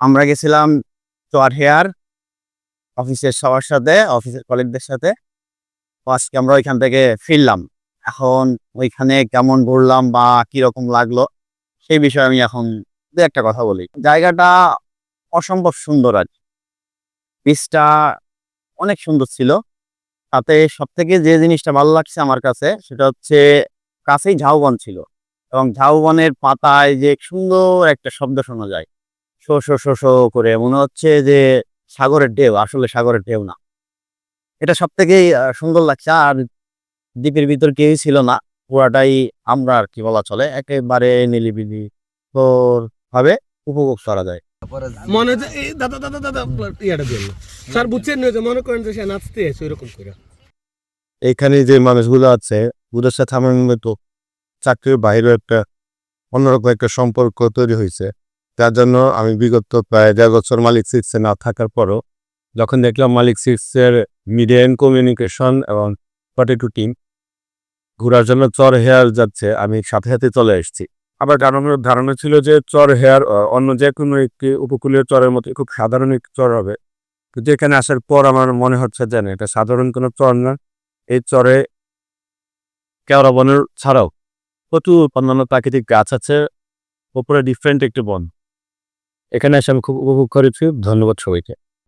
আমরা গেছিলাম চর হেয়ার অফিসের সবার সাথে, অফিসের কলিগদের সাথে। আজকে আমরা ওইখান থেকে ফিরলাম। এখন ওইখানে কেমন ঘুরলাম বা কীরকম লাগল, সেই বিষয়ে আমি এখন দু একটা কথা বলি। জায়গাটা অসম্ভব সুন্দর আর পিসটা অনেক সুন্দর ছিল। তাতে সব থেকে যে জিনিসটা ভালো লাগছে আমার কাছে, সেটা হচ্ছে কাছেই ঝাউবন ছিল। এবং ঝাউবনের পাতায় যে সুন্দর একটা শব্দ শোনা যায়। শো শো শো শো করে মনে হচ্ছে যে সাগরের ঢেউ আসলে সাগরের ঢেউ না। এটা সব থেকেই আহ, সুন্দর লাগছে আর দ্বীপের ভিতর কেউই ছিল না। পুরাটাই আমরা আর কি বলা চলে একেবারে নিলিবিলি তোর ভাবে উপভোগ করা যায়। মনে হচ্ছে দাদা দাদা দাদা ইয়াটা দিয়ে স্যার বুঝছেন না যে মনে করেন যে সে নাচতে আছে ওইরকম করে। এখানে যে মানুষগুলো আছে ওদের সাথে আমার মতো চাকরির বাইরে একটা অন্যরকম একটা সম্পর্ক তৈরি হয়েছে। যার জন্য আমি বিগত প্রায় দেড় বছর মালিক সিক্সে না থাকার পরও যখন দেখলাম মালিক সিক্সের মিডিয়া অ্যান্ড কমিউনিকেশন এবং ফর্টি টিম ঘোরার জন্য চর হেয়ার যাচ্ছে, আমি সাথে সাথে চলে এসেছি। আবার ধারণা ধারণা ছিল যে চর হেয়ার অন্য যে কোনো একটি উপকূলীয় চরের মতো খুব সাধারণ একটি চর হবে। কিন্তু এখানে আসার পর আমার মনে হচ্ছে যে না, এটা সাধারণ কোনো চর না। এই চরে কেওড়া বনের ছাড়াও প্রচুর অন্যান্য প্রাকৃতিক গাছ আছে উপরে ডিফারেন্ট একটি বন। এখানে এসে আমি খুব উপভোগ করেছি। ধন্যবাদ সবাইকে।